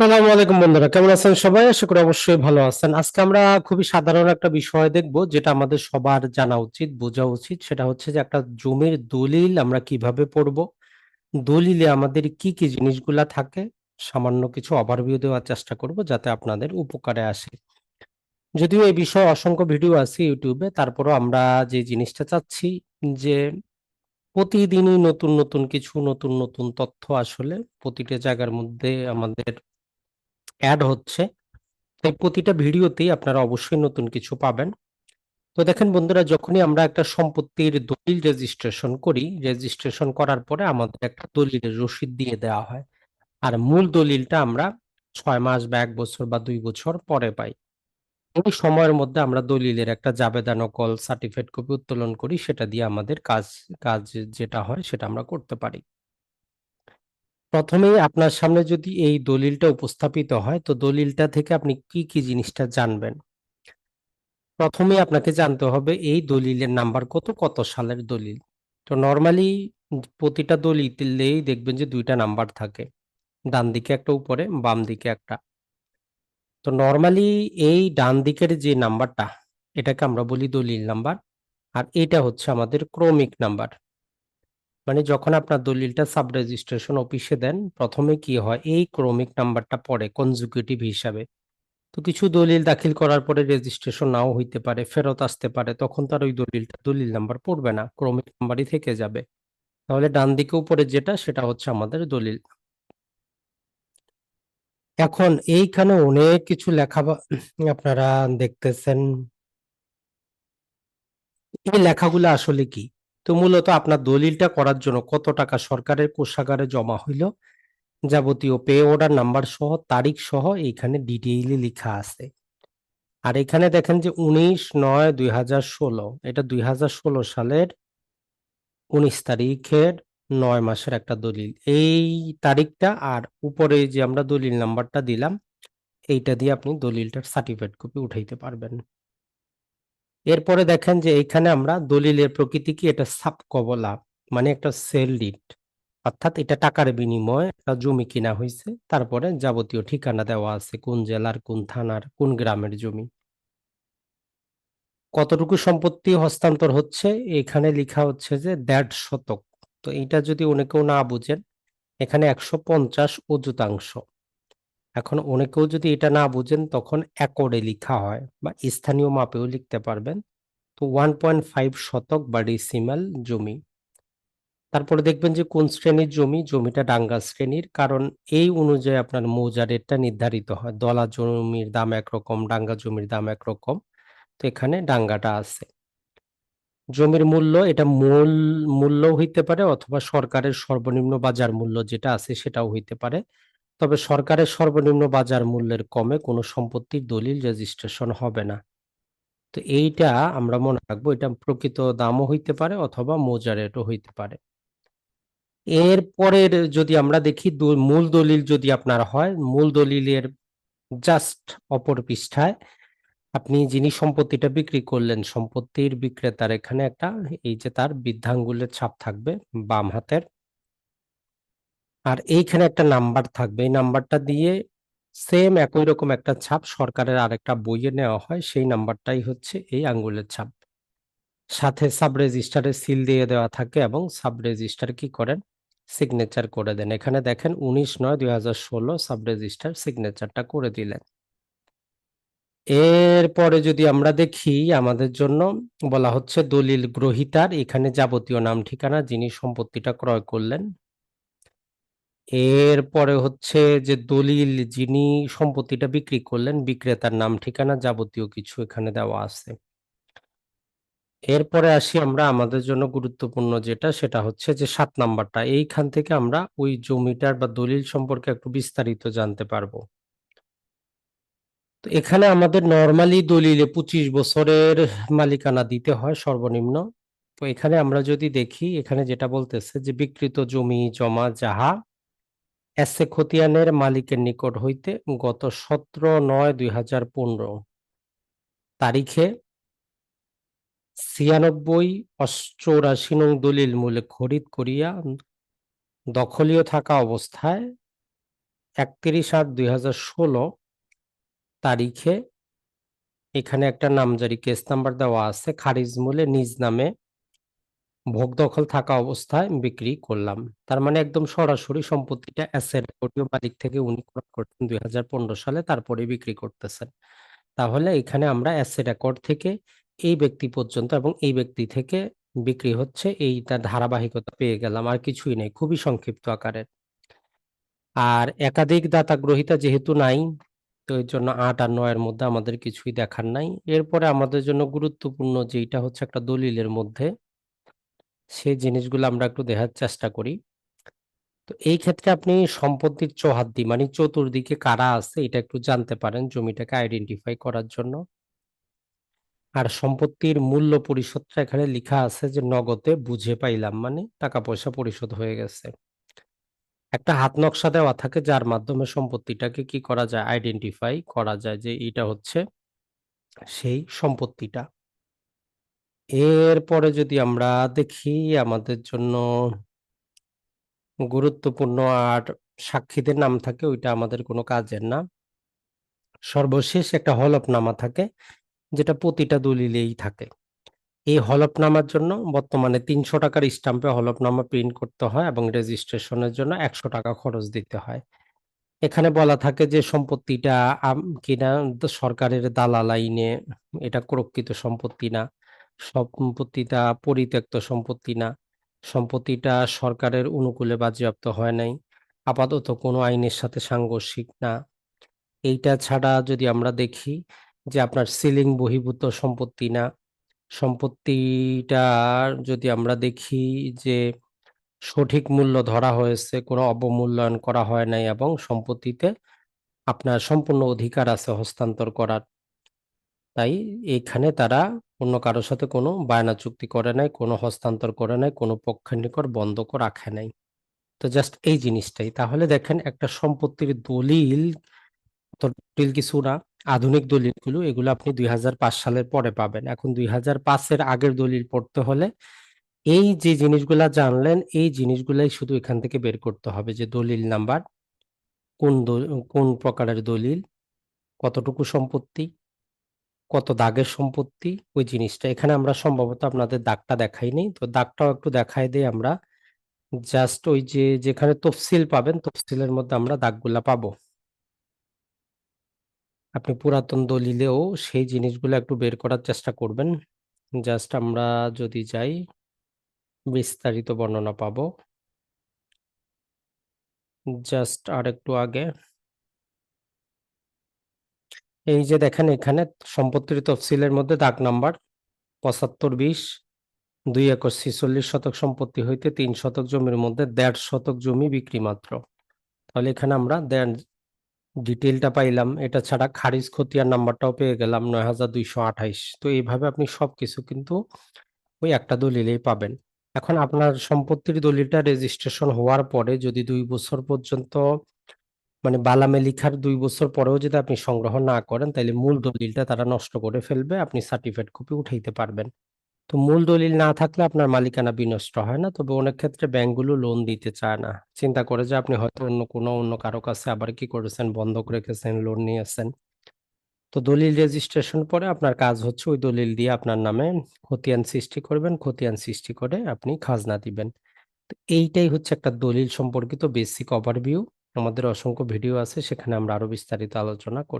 আসসালামু আলাইকুম বন্ধুরা, কেমন আছেন সবাই? আশা করি অবশ্যই ভালো আছেন। আজকে আমরা খুবই সাধারণ একটা বিষয় দেখব, যেটা আমাদের সবার জানা উচিত, বোঝা উচিত। সেটা হচ্ছে যে একটা জমির দলিল আমরা কীভাবে পড়ব, দলিলে আমাদের কি কি জিনিসগুলা থাকে, সামান্য কিছু ওভারভিউ দেওয়ার চেষ্টা করব যাতে আপনাদের উপকারে আসে। যদিও এই বিষয়ে অসংখ্য ভিডিও আছে ইউটিউবে, তারপরও আমরা যে জিনিসটা চাচ্ছি যে প্রতিদিনই নতুন নতুন কিছু, নতুন নতুন তথ্য আসলে প্রতিটা জায়গার মধ্যে আমাদের অ্যাড হচ্ছে, তাই প্রতিটা ভিডিওতেই আপনারা অবশ্যই নতুন কিছু পাবেন। তো দেখেন বন্ধুরা, যখনই আমরা একটা সম্পত্তির দলিল রেজিস্ট্রেশন করি রেজিস্ট্রেশন করার পরে আমাদের একটা দলিলের রসিদ দিয়ে দেওয়া হয়। আর মূল দলিলটা আমরা ছয় মাস বা এক বছর বা দুই বছর পরে পাই। এই সময়ের মধ্যে আমরা দলিলের একটা জাবেদা নকল সার্টিফিকেট কপি উত্তোলন করি, সেটা দিয়ে আমাদের কাজ কাজ যেটা হয় সেটা আমরা করতে পারি। প্রথমেই আপনার সামনে যদি এই দলিলটা উপস্থাপিত হয়, তো দলিলটা থেকে আপনি কি কি জিনিসটা জানবেন? প্রথমে আপনাকে জানতে হবে এই দলিলের নাম্বার কত কত সালের দলিল? তো নর্মালি প্রতিটা দলিলেই দেখবেন যে দুইটা নাম্বার থাকে, ডান দিকে একটা উপরে, বাম দিকে একটা। তো নর্মালি এই ডান দিকের যে নাম্বারটা, এটাকে আমরা বলি দলিল নাম্বার, আর এটা হচ্ছে আমাদের ক্রমিক নাম্বার। মানে যখন আপনার দলিলটা সাব রেজিস্ট্রেশন অফিসে দেন, প্রথমে কি হয়? এই ক্রমিক নাম্বারটা পড়ে কনজিকিউটিভ হিসাবে। তো কিছু দলিল দাখিল করার পরে রেজিস্ট্রেশন নাও হইতে পারে, ফেরত আসতে পারে, তখন তার ওই দলিলটা দলিল নাম্বার পড়বে না, ক্রমিক নাম্বারই থেকে যাবে। তাহলে ডান দিকে উপরে যেটা, সেটা হচ্ছে আমাদের দলিল। এখন এইখানে অনেক কিছু লেখা আপনারা দেখতেছেন। এই লেখাগুলো আসলে কি? তো মূলত আপনার দলিলটা করার জন্য কত টাকা সরকারের কোষাগারে জমা হইল, যাবতীয় পে অর্ডার নাম্বার সহ, তারিখ সহ, এইখানে ডিটেইলি লেখা আছে। আর এখানে দেখেন যে উনিশ নয় দুই হাজার ষোলো, এটা দুই হাজার ষোলো সালের উনিশ তারিখের নয় মাসের একটা দলিল। এই তারিখটা আর উপরে যে আমরা দলিল নাম্বারটা দিলাম, এইটা দিয়ে আপনি দলিলটার সার্টিফিকেট কপি উঠাইতে পারবেন। এরপরে দেখেন যে এইখানে আমরা দলিলের প্রকৃতি কি? এটা সাপ কবলা মানে একটা সেল ডিট। অর্থাৎ এটা টাকার বিনিময়ে জমি কিনা হয়েছে তারপরে যাবতীয় ঠিকানা দেওয়া আছে, কোন জেলার, কোন থানার, কোন গ্রামের জমি। কতটুকু সম্পত্তি হস্তান্তর হচ্ছে? এখানে লেখা হচ্ছে যে দেড় শতক। তো এটা যদি অনেকেও না বুঝেন, এখানে একশো পঞ্চাশ অযুতাংশ। এখন অনেকেও যদি এটা না বুঝেন, তখন একরে লিখা হয় বা স্থানীয় মাপেও লিখতে পারবেন। তো ওয়ান পয়েন্ট ফাইভ শতক বা ডিসিমাল জমি। তারপরে দেখবেন যে কোন শ্রেণির জমি? জমিটা ডাঙ্গা শ্রেণির। কারণ এই অনুযায়ী আপনার মৌজা রেটটা নির্ধারিত হয়। দলা জমির দাম একরকম, ডাঙ্গা জমির দাম একরকম। তো এখানে ডাঙ্গাটা আছে। জমির মূল্য, এটা মূল মূল্য হইতে পারে অথবা সরকারের সর্বনিম্ন বাজার মূল্য যেটা আছে সেটাও হইতে পারে। তবে সরকারের সর্বনিম্ন বাজার মূল্যের কমে কোনো সম্পত্তির দলিল রেজিস্ট্রেশন হবে না। তো এইটা আমরা মনে রাখব, এটা প্রকৃত দামও হইতে পারে অথবা মৌজা রেটও হইতে পারে। এরপরের যদি আমরা দেখি মূল দলিল যদি আপনার হয়, মূল দলিলের জাস্ট অপর পৃষ্ঠায় আপনি যিনি সম্পত্তিটা বিক্রি করলেন, সম্পত্তির বিক্রেতার এখানে একটা, এই যে তার বৃদ্ধাঙ্গুলের ছাপ থাকবে বাম হাতের। আর এইখানে একটা নাম্বার থাকবে। এই নাম্বারটা দিয়ে সেম একই রকম একটা ছাপ সরকারের আরেকটা বইয়ে নেওয়া হয়, সেই নাম্বারটাই হচ্ছে এই আঙ্গুলের ছাপ। সাথে সাব রেজিস্টারে সিল দিয়ে দেওয়া থাকে এবং সাব রেজিস্টার কি করেন? সিগনেচার করে দেন। এখানে দেখেন উনিশ নয় দুই হাজার ষোলো সাব রেজিস্টার সিগনেচারটা করে দিলেন। এরপরে যদি আমরা দেখি, আমাদের জন্য বলা হচ্ছে দলিল গ্রহিতার এখানে যাবতীয় নাম ঠিকানা, যিনি সম্পত্তিটা ক্রয় করলেন এরপরে হচ্ছে যে দলিল যিনি সম্পত্তিটা বিক্রি করলেন, বিক্রেতার নাম, ঠিকানা যাবতীয় কিছু এখানে দেওয়া আছে। এরপরে আসি আমরা আমাদের জন্য গুরুত্বপূর্ণ যেটা, সেটা হচ্ছে যে সাত নাম্বারটা। এইখান থেকে আমরা ওই জমিটার বা দলিল সম্পর্কে একটু বিস্তারিত জানতে পারব। তো এখানে আমাদের নর্মালি দলিলে পঁচিশ বছরের মালিকানা দিতে হয় সর্বনিম্ন। তো এখানে আমরা যদি দেখি, এখানে যেটা বলতেছে যে বিকৃত জমি, জমা, যাহা এসে খতিয়ানের মালিকের নিকট হইতে গত সতেরো নয় দুই হাজার পনেরো তারিখে ছিয়ানব্বই অষ্টআশি নং দলিল মূলে খরিদ করিয়া দখলীয় থাকা অবস্থায় একত্রিশ আট দুই হাজার ষোলো তারিখে এখানে একটা নামজারি কেস নাম্বার দেওয়া আছে, খারিজ মূলে নিজ নামে ভোগ দখল থাকা অবস্থায় বিক্রি করলাম। তার মানে একদম সরাসরি সম্পত্তিটা অ্যাসেট অডিও মালিক থেকে উনি ক্রয় করতেন দুই সালে তারপরে বিক্রি করতেছেন। তাহলে এখানে আমরা অ্যাসেট অ্যাকর্ড থেকে এই ব্যক্তি পর্যন্ত এবং এই ব্যক্তি থেকে বিক্রি হচ্ছে, এইটা ধারাবাহিকতা পেয়ে গেলাম, আর কিছুই নেই, খুবই সংক্ষিপ্ত আকারের আর একাধিক দাতা গ্রহিতা যেহেতু নাই, তো এর জন্য আট আর নয়ের মধ্যে আমাদের কিছুই দেখার নাই। এরপরে আমাদের জন্য গুরুত্বপূর্ণ যেটা হচ্ছে একটা দলিলের মধ্যে সেই জিনিসগুলো আমরা একটু দেখার চেষ্টা করি। তো এই ক্ষেত্রে আপনি সম্পত্তির চৌহাদ্দি মানে চতুর্দিকে কারা আছে, এটা একটু জানতে পারেন জমিটাকে আইডেন্টিফাই করার জন্য। আর সম্পত্তির মূল্য পরিশোধটা এখানে লেখা আছে যে নগদে বুঝে পাইলাম মানে টাকা পয়সা পরিশোধ হয়ে গেছে। একটা হাত নকশা দেওয়া থাকে, যার মাধ্যমে সম্পত্তিটাকে কি করা যায় আইডেন্টিফাই করা যায় যে এটা হচ্ছে সেই সম্পত্তিটা। এরপরে যদি আমরা দেখি আমাদের জন্য গুরুত্বপূর্ণ আর সাক্ষীদের নাম থাকে, ওইটা আমাদের কোনো কাজের না। সর্বশেষ একটা হলফনামা থাকে, যেটা প্রতিটা দলিলেই থাকে। এই হলফনামার জন্য বর্তমানে তিনশো টাকার স্টাম্পে হলফনামা প্রিন্ট করতে হয় এবং রেজিস্ট্রেশনের জন্য একশো টাকা খরচ দিতে হয়। এখানে বলা থাকে যে সম্পত্তিটা কিনা সরকারের দালাল আইনে এটা প্রকৃত সম্পত্তি না। সম্পত্তিটা পরিত্যক্ত সম্পত্তি না। সম্পত্তিটা সরকারের অনুকূলে বাজেয়াপ্ত হয় নাই। আপাতত কোনো আইনের সাথে সাংঘর্ষিক না। এইটা ছাড়া যদি আমরা দেখি যে আপনার সিলিং বহির্ভূত সম্পত্তি না। সম্পত্তিটা যদি আমরা দেখি যে সঠিক মূল্য ধরা হয়েছে, কোনো অবমূল্যায়ন করা হয় নাই এবং সম্পত্তিতে আপনার সম্পূর্ণ অধিকার আছে হস্তান্তর করার। তাই এখানে তারা অন্য কারোর সাথে কোনো বায়না চুক্তি করে নাই, কোনো হস্তান্তর করে নাই, কোনো পক্ষের নিকট বন্ধকও রাখে নাই। তো জাস্ট এই জিনিসটাই। তাহলে দেখেন একটা সম্পত্তির দলিল দলিল কিছু না, আধুনিক দলিলগুলো, এগুলো আপনি দুই হাজার পাঁচ সালের পরে পাবেন। এখন দুই হাজার পাঁচ এর আগের দলিল পড়তে হলে এই যে জিনিসগুলা জানলেন, এই জিনিসগুলাই শুধু এখান থেকে বের করতে হবে যে দলিল নাম্বার, কোন কোন প্রকারের দলিল, কতটুকু সম্পত্তি কত দাগের সম্পত্তি, ওই জিনিসটা। এখানে আমরা সম্ভবত আপনাদের দাগটা দেখাইনি তো দাগটাও একটু দেখাই দিই আমরা। জাস্ট ওই যে, যেখানে তফসিল পাবেন, তফসিলের মধ্যে আমরা দাগগুলা পাবো। আপনি পুরাতন দলিলেও সেই জিনিসগুলো একটু বের করার চেষ্টা করবেন। জাস্ট আমরা যদি যাই, বিস্তারিত বর্ণনা পাবো। জাস্ট আর একটু আগে। এই যে দেখেন এখানে সম্পত্তির তফসিলের মধ্যে দাগ নাম্বার পঁচাত্তর বিশ দুই একর ছিচল্লিশ শতক সম্পত্তি হইতে তিন শতক জমির মধ্যে দেড় শতক জমি বিক্রি মাত্র। তাহলে এখানে আমরা দেড় ডিটেলটা পাইলাম। এটা ছাড়া খারিজ খতিয়ার নাম্বারটাও পেয়ে গেলাম নয় হাজার দুইশো আঠাইশ। তো এইভাবে আপনি সব কিছু কিন্তু ওই একটা দলিলেই পাবেন। এখন আপনার সম্পত্তির দলিলটা রেজিস্ট্রেশন হওয়ার পরে যদি দুই বছর পর্যন্ত মানে বালামে লিখার দুই বছর পরেও যদি আপনি সংগ্রহ না করেন তাহলে মূল দলিলটা তারা নষ্ট করে ফেলবে, আপনি সার্টিফিকেট কপি উঠাইতে পারবেন। তো মূল দলিল না থাকলে আপনার মালিকানা বিনষ্ট হয় না, তবে অনেক ক্ষেত্রে ব্যাংকগুলো লোন দিতে চায় না। চিন্তা করে যে আপনি হয়তো অন্য কোনো, অন্য কারও কাছে আবার কি করেছেন, বন্ধক রেখেছেন লোন নিয়েছেন। তো দলিল রেজিস্ট্রেশন পরে আপনার কাজ হচ্ছে ওই দলিল দিয়ে আপনার নামে খতিয়ান সৃষ্টি করবেন, খতিয়ান সৃষ্টি করে আপনি খাজনা দিবেন। তো এইটাই হচ্ছে একটা দলিল সম্পর্কিত বেসিক ওভারভিউ আমাদের অসংখ্য ভিডিও আছে সেখানে আমরা আরও বিস্তারিত আলোচনা করে